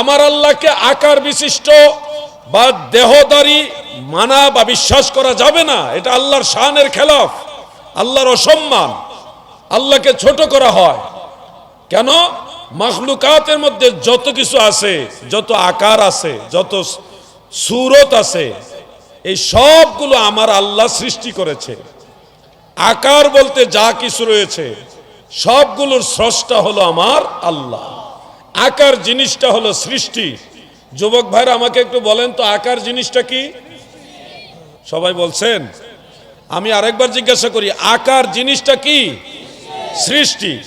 আমার আল্লাহকে আকার বিশিষ্ট বা দেহদারি মানা বা বিশ্বাস করা যাবে না। এটা আল্লাহর শানের খেলাফ, আল্লাহর অসম্মান, আল্লাহকে ছোট করা হয়। কেন? মখলুকাতের মধ্যে যত কিছু আছে, যত আকার আছে, যত সুরত আছে, এই সবগুলো আমার আল্লাহ সৃষ্টি করেছে। আকার বলতে যা কিছু রয়েছে, সবগুলোর স্রষ্টা হলো আমার আল্লাহ। আকার জিনিসটা হলো সৃষ্টি। যুবক ভাইরা, আমাকে একটু বলেন তো, আকার জিনিসটা কি? সবাই বলছেন? আমি আরেকবার জিজ্ঞাসা করি, আকার জিনিসটা কি? সৃষ্টি।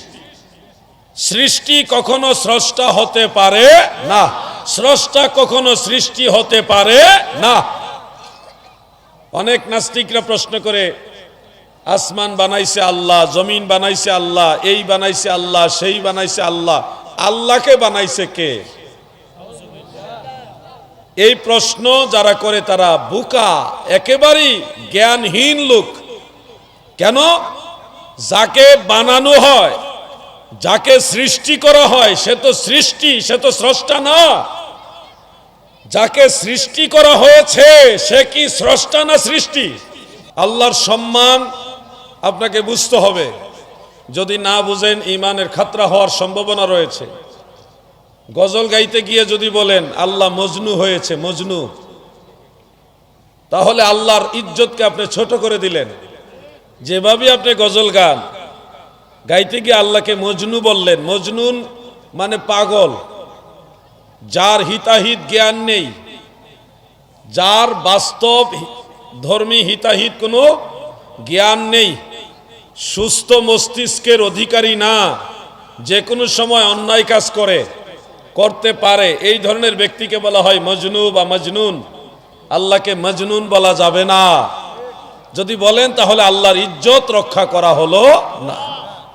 সৃষ্টি কখনো স্রষ্টা হতে পারে না। স্রষ্টা কখনো সৃষ্টি হতে পারে না। অনেক নাস্তিকরা প্রশ্ন করে, আসমান বানাইছে আল্লাহ, জমিন বানাইছে আল্লাহ, এই বানাইছে আল্লাহ, সেই বানাইছে আল্লাহ। আল্লাহকে বানাইছে কে? এই প্রশ্ন যারা করে তারা বুকা, একেবারেই জ্ঞানহীন লোক। কেন? যাকে বানানো হয়, যাকে সৃষ্টি করা হয়, সে তো সৃষ্টি, সে তো স্রষ্টা না। যাকে সৃষ্টি করা হয়েছে, সে কি স্রষ্টা না সৃষ্টি? আল্লাহর সম্মান আপনাকে বুঝতে হবে। যদি না বুঝেন ইমানের খাতরা হওয়ার সম্ভাবনা রয়েছে। গজল গাইতে গিয়ে যদি বলেন, আল্লাহ মজনু হয়েছে, মজনু। তাহলে আল্লাহর ইজ্জতকে আপনি ছোট করে দিলেন। যেভাবে আপনি গজল গান, গাইতে গিয়ে আল্লাহকে মজনু বললেন। মজনুন মানে পাগল, যার হিতাহিত জ্ঞান নেই, যার বাস্তব ধর্মী হিতাহিত কোনো জ্ঞান নেই। সুস্থ মস্তিষ্কের অধিকারী না, যে কোনো সময় অন্যায় কাজ করে, করতে পারে। এই ধরনের ব্যক্তিকে বলা হয় মজনু বা মজনুন। আল্লাহকে মজনুন বলা যাবে না। যদি বলেন, তাহলে আল্লাহর ইজ্জত রক্ষা করা হলো না।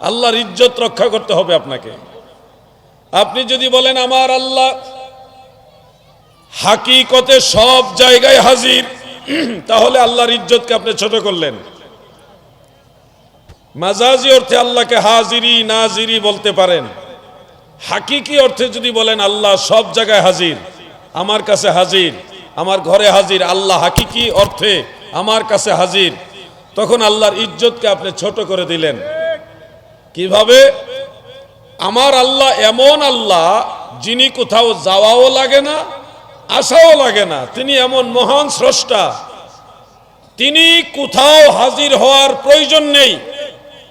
আল্লাহর ইজ্জত রক্ষা করতে হবে আপনাকে। আপনি যদি বলেন, আমার আল্লাহ হাকিকতে সব জায়গায় হাজির, তাহলে আল্লাহর ইজ্জতকে আপনি ছোট করলেন। মাজাজি অর্থে আল্লাহকে হাজিরি, নাজিরি বলতে পারেন। হাকিকি অর্থে যদি বলেন, আল্লাহ সব জায়গায় হাজির, আমার কাছে হাজির, আমার ঘরে হাজির, আল্লাহ হাকিকি অর্থে আমার কাছে হাজির, তখন আল্লাহর ইজ্জতকে আপনি ছোট করে দিলেন। কীভাবে? আমার আল্লাহ এমন আল্লাহ, যিনি কোথাও যাওয়াও লাগে না, আসাও লাগে না, তিনি এমন মহান স্রষ্টা। তিনি কোথাও হাজির হওয়ার প্রয়োজন নেই।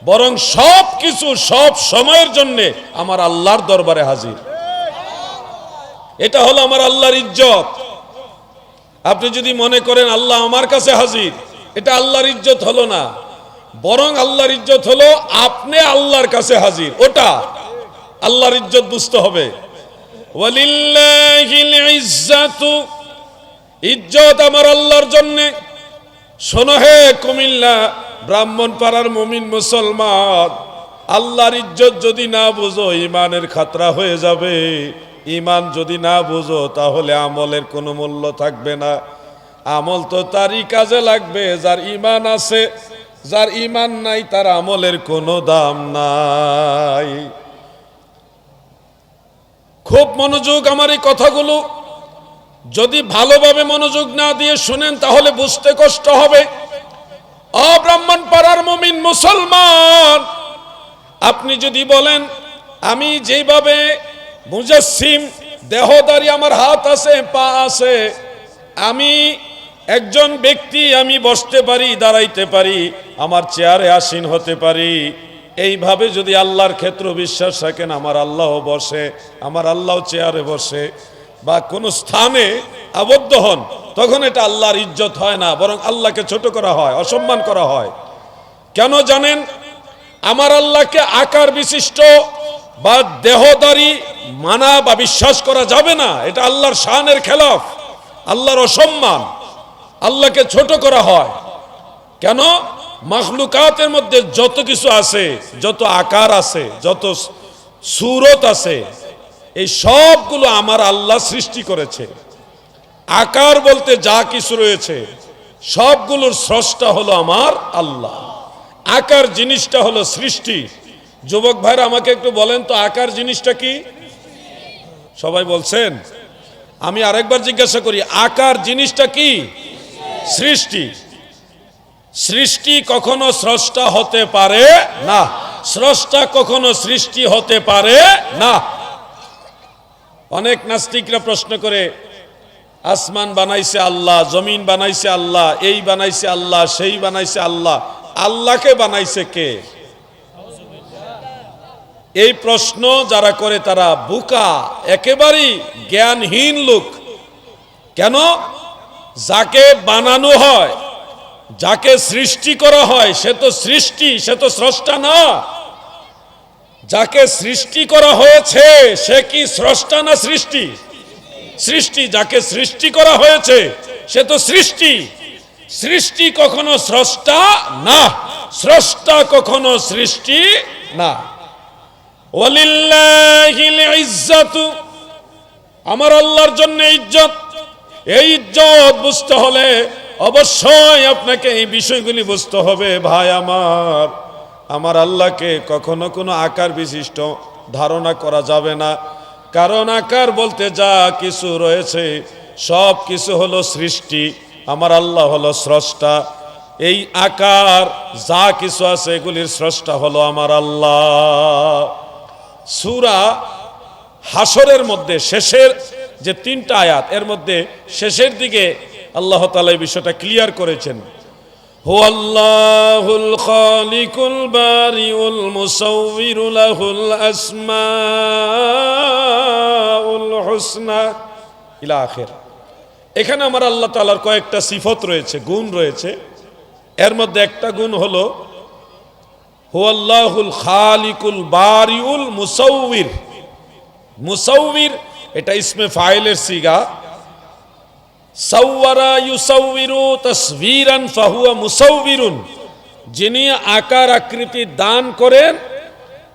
বরং সব কিছু সব সময়ের জন্য আমার আল্লাহর দরবারে হাজির। এটা হলো আমার আল্লাহর ইজ্জত। আপনি যদি মনে করেন আল্লাহ আমার কাছে হাজির, এটা আল্লাহর ইজ্জত হলো না। বরং আল্লাহর ইজ্জত হলো আপনি আল্লাহর কাছে হাজির, ওটা। আল্লাহর ইজ্জত বুঝতে হবে। ইজ্জত আমার আল্লাহর জন্য। শোনো হে কুমিল্লা ব্রাহ্মণ পাড়ার মুমিন মুসলমান, আল্লাহর ইজ্জত যদি না বুঝো ইমানের খাতরা হয়ে যাবে। ইমান যদি না বুঝো, তাহলে আমলের কোনো মূল্য থাকবে না। আমল তো তারই কাজে লাগবে, যার ইমান আছে, যার ইমান নাই, তার আমলের কোনো দাম নাই। খুব মনোযোগ আমার এই কথাগুলো। যদি ভালোভাবে মনোযোগ না দিয়ে শুনেন, তাহলে বুঝতে কষ্ট হবে। অব্রাহ্মণ পাড়ার মমিন মুসলমান। আপনি যদি বলেন, আমি যেভাবে মুজাসিম দেহদারি আমার হাত আছে, পা আছে, আমি একজন ব্যক্তি, আমি বসতে পারি, দাঁড়াইতে পারি, আমার চেয়ারে আসীন হতে পারি। এইভাবে যদি আল্লাহর ক্ষেত্র বিশ্বাস রাখেন, আমার আল্লাহ বসে, আমার আল্লাহ চেয়ারে বসে, বা কোনো স্থানে আবদ্ধ হন তখন এটা আল্লাহর ইজ্জত হয় না, বরং আল্লাহকে ছোট করা হয়, অসম্মান করা হয়। কেন জানেন? আমার আল্লাহকে আকার বিশিষ্ট বা দেহদারি মানা বা বিশ্বাস করা যাবে না, এটা আল্লাহর শানের খেলাফ, আল্লাহর অসম্মান, আল্লাহকে ছোট করা হয়। কেন? মখলুকাতের মধ্যে যত কিছু আছে, যত আকার আছে, যত সুরত আছে, এই সবগুলো আমার আল্লাহ সৃষ্টি করেছে। আকার বলতে যা কিছু রয়েছে, সবগুলোর স্রষ্টা হলো আমার আল্লাহ। আকার জিনিসটা হলো সৃষ্টি। যুবক ভাইরা, আমাকে একটু বলেন তো, আকার জিনিসটা কি? সবাই বলছেন? আমি আরেকবার জিজ্ঞাসা করি, আকার জিনিসটা কি? সৃষ্টি। সৃষ্টি কখনো স্রষ্টা হতে পারে না। স্রষ্টা কখনো সৃষ্টি হতে পারে না। অনেক নাস্তিকরা প্রশ্ন করে আসমান বানাইছে আল্লাহ, জমিন বানাইছে আল্লাহ, এই বানাইছে আল্লাহ, সেই বানাইছে আল্লাহ। আল্লাহকে বানাইছে কে? এই প্রশ্ন যারা করে তারা বুকা, একেবারেই জ্ঞানহীন লোক। কেন? যাকে বানানো হয়, যাকে সৃষ্টি করা হয়, সে তো সৃষ্টি, সে তো স্রষ্টা না। যাকে সৃষ্টি করা হয়েছে, সে কি স্রষ্টা না সৃষ্টি? সৃষ্টি যাকে সৃষ্টি করা হয়েছে, সে তো সৃষ্টি। সৃষ্টি কখনো স্রষ্টা না, স্রষ্টা কখনো সৃষ্টি না। আমার আল্লাহর জন্য ইজ্জত। এই ইজ্জত বুঝতে হলে অবশ্যই আপনাকে এই বিষয়গুলি বুঝতে হবে, ভাই আমার। আমার আল্লাহকে কখনো কোনো আকার বিশিষ্ট ধারণা করা যাবে না। কারণ আকার বলতে যা কিছু রয়েছে, সব কিছু হলো সৃষ্টি। আমার আল্লাহ হলো স্রষ্টা। এই আকার, যা কিছু আছে এগুলির স্রষ্টা হলো আমার আল্লাহ। সুরা হাসরের মধ্যে শেষের যে তিনটা আয়াত, এর মধ্যে শেষের দিকে আল্লাহ তালা এই বিষয়টা ক্লিয়ার করেছেন। আল্লাহুল খালিকুল বারিউল মুসাউবিরু এখানে আমার আল্লাহ তাআলার কয়েকটা সিফত রয়েছে, গুণ রয়েছে। এর মধ্যে একটা গুণ হলো, হুয়াল্লাহুল খালিকুল বারিউল মুসাউবির। মুসাউবির, এটা ইসমে ফাইলের সিগা। ফাহুয়া মুসাউবিরুন। যিনি আকার আকৃতি দান করেন,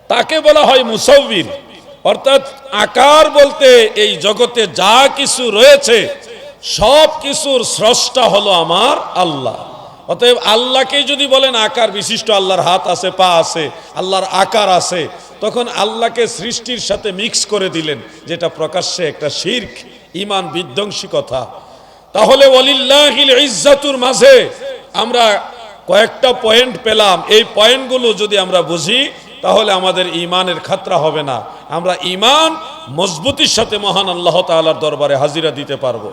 তাকে বলা হয় মুসাউবির। অর্থাৎ আকার বলতে এই জগতে যা কিছু রয়েছে, সব কিছুর স্রষ্টা হলো আমার আল্লাহ। অতএব আল্লাহকে যদি বলেন আকার বিশিষ্ট, আল্লাহর হাত আছে, পা আছে, আল্লাহর আকার আছে, তখন আল্লাহকে সৃষ্টির সাথে মিক্স করে দিলেন, যেটা প্রকাশ্যে একটা শির্ক ইমান বিধ্বংসী কথা তাহলে ওয়ালিল্লাহিল ইজ্জাতুর মাঝে আমরা কয়েকটা পয়েন্ট পেলাম। এই পয়েন্টগুলো যদি আমরা বুঝি তাহলে আমাদের ইমানের খাতরা হবে না। আমরা ইমান মজবুতির সাথে মহান আল্লাহ তালার দরবারে হাজিরা দিতে পারব।